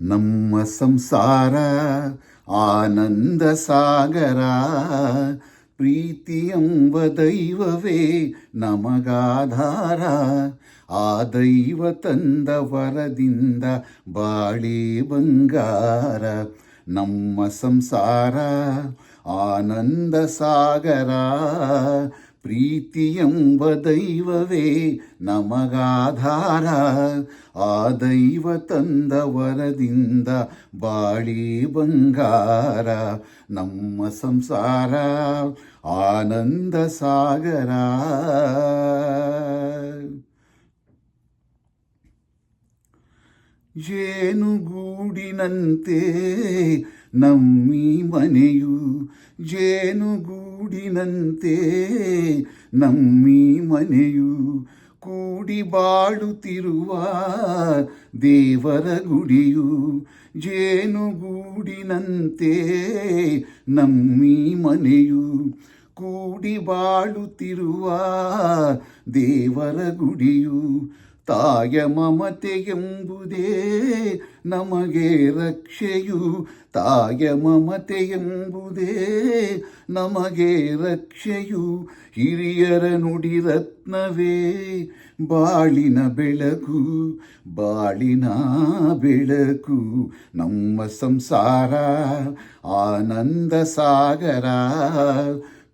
ನಮ್ಮ ಸಂಸಾರ ಆನಂದ ಸಾಗರ, ಪ್ರೀತಿ ಎಂಬ ದೈವವೇ ನಮಗಾಧಾರ. ಆ ದೈವ ತಂದ ವರದಿಂದ ಬಾಳಿ ಬಂಗಾರ. ನಮ್ಮ ಸಂಸಾರ ಆನಂದ ಸಾಗರ ಪ್ರೀತಿ ಎಂಬ ದೈವವೇ ನಮಗಾಧಾರ. ಆ ದೈವ ತಂದ ವರದಿಂದ ಬಾಳಿ ಬಂಗಾರ. ನಮ್ಮ ಸಂಸಾರ ಆನಂದ ಸಾಗರ. ಜೇನುಗೂಡಿನಂತೆ ನಮ್ಮಿ ಮನೆಯು ಜೇನುಗೂಡಿನಂತೆ. ನಮ್ಮಿ ಮನೆಯು ಕೂಡಿ ಬಾಳುತ್ತಿರುವ ದೇವರ ಗುಡಿಯು ಜೇನುಗೂಡಿನಂತೆ. ನಮ್ಮಿ ಮನೆಯು ಕೂಡಿ ಬಾಳುತ್ತಿರುವ ದೇವರ ಗುಡಿಯು ತಾಯ ಮಮತೆಯೆಂಬುದೇ ನಮಗೆ ರಕ್ಷೆಯು. ತಾಯ ಮಮತೆಯೆಂಬುದೇ ನಮಗೆ ರಕ್ಷೆಯು. ಹಿರಿಯರ ನುಡಿ ರತ್ನವೇ, ಬಾಳಿನ ಬೆಳಕು ಬಾಳಿನ ಬೆಳಕು. ನಮ್ಮ ಸಂಸಾರ ಆನಂದ ಸಾಗರ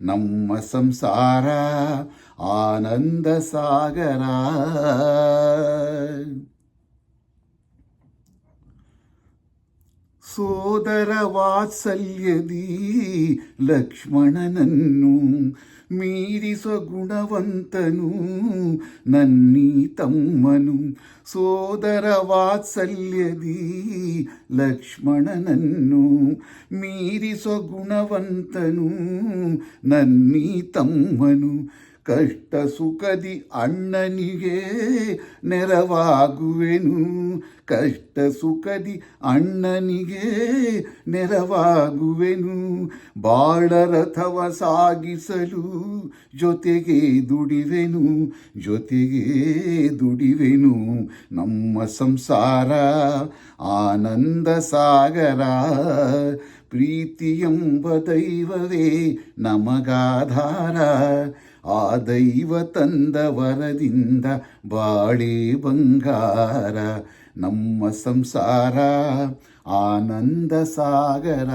ನಮ್ಮ ಸಂಸಾರ ಆನಂದ ಸಾಗರ ಸೋದರ ವಾತ್ಸಲ್ಯದಿ ಲಕ್ಷ್ಮಣನನ್ನು ಮೀರಿಸ ಗುಣವಂತನು ನನ್ನಿ ತಮ್ಮನು ಸೋದರ ವಾತ್ಸಲ್ಯದಿ ಲಕ್ಷ್ಮಣನನ್ನು ಮೀರಿಸ ಗುಣವಂತನು ನನ್ನಿ ತಮ್ಮನು ಕಷ್ಟ ಸುಖದಿ ಅಣ್ಣನಿಗೆ ನೆರವಾಗುವೆನು. ಕಷ್ಟ ಸುಖದಿ ಅಣ್ಣನಿಗೆ ನೆರವಾಗುವೆನು. ಬಾಳರಥವ ಸಾಗಿಸಲು ಜೊತೆಗೆ ದುಡಿವೆನು ಜೊತೆಗೆ ದುಡಿವೆನು ನಮ್ಮ ಸಂಸಾರ. ಆನಂದ ಸಾಗರ ಪ್ರೀತಿ ಎಂಬ ದೈವವೇ ನಮಗಾಧಾರ. ಆ ದೈವ ತಂದ ವರದಿಂದ ಬಾಳಿ ಬಂಗಾರ. ನಮ್ಮ ಸಂಸಾರ ಆನಂದ ಸಾಗರ.